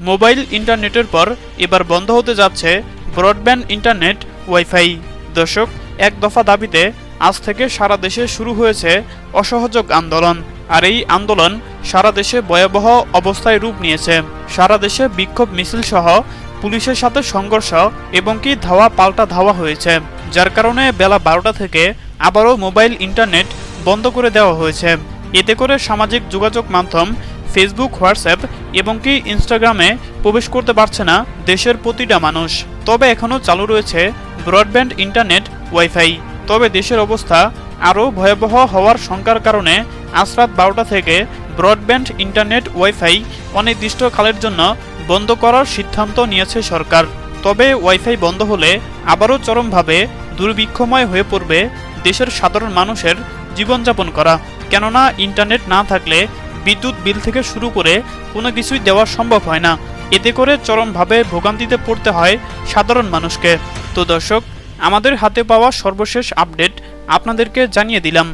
Mobile ইন্টারনেটের পর এবার বন্ধ হতে যাচ্ছে ব্রডব্যান্ড ইন্টারনেট ওয়াইফাই। দর্শক, এক দফা দাবিতে আজ থেকে সারা দেশে শুরু হয়েছে অসহযোগ আন্দোলন। আর এই আন্দোলন সারা দেশে ভয়াবহ অবস্থায় রূপ নিয়েছে। সারা দেশে বিক্ষোভ মিছিল সহ পুলিশের সাথে সংঘর্ষ এবং কি ধাওয়া পাল্টা ধাওয়া হয়েছে, যার কারণে বেলা বারোটা থেকে আবারও মোবাইল ইন্টারনেট বন্ধ করে দেওয়া হয়েছে। এতে করে সামাজিক যোগাযোগ মাধ্যম, ফেসবুক, হোয়াটসঅ্যাপ এবং কি ইনস্টাগ্রামে প্রবেশ করতে পারছে না দেশের প্রতিটা মানুষ। তবে এখনও চালু রয়েছে ব্রডব্যান্ড ইন্টারনেট ওয়াইফাই তবে দেশের অবস্থা আরও ভয়াবহ হওয়ার শঙ্কার কারণে আজ রাত বারোটা থেকে ব্রডব্যান্ড ইন্টারনেট ওয়াইফাই অনির্দিষ্টকালের জন্য বন্ধ করার সিদ্ধান্ত নিয়েছে সরকার। তবে ওয়াইফাই বন্ধ হলে আবারও চরমভাবে দুর্ভিক্ষময় হয়ে পড়বে দেশের সাধারণ মানুষের জীবনযাপন করা। কেননা ইন্টারনেট না থাকলে বিদ্যুৎ বিল থেকে শুরু করে কোনো কিছুই দেওয়া সম্ভব হয় না। এতে করে চরমভাবে ভোগান্তিতে পড়তে হয় সাধারণ মানুষকে। তো দর্শক, আমাদের হাতে পাওয়া সর্বশেষ আপডেট আপনাদেরকে জানিয়ে দিলাম।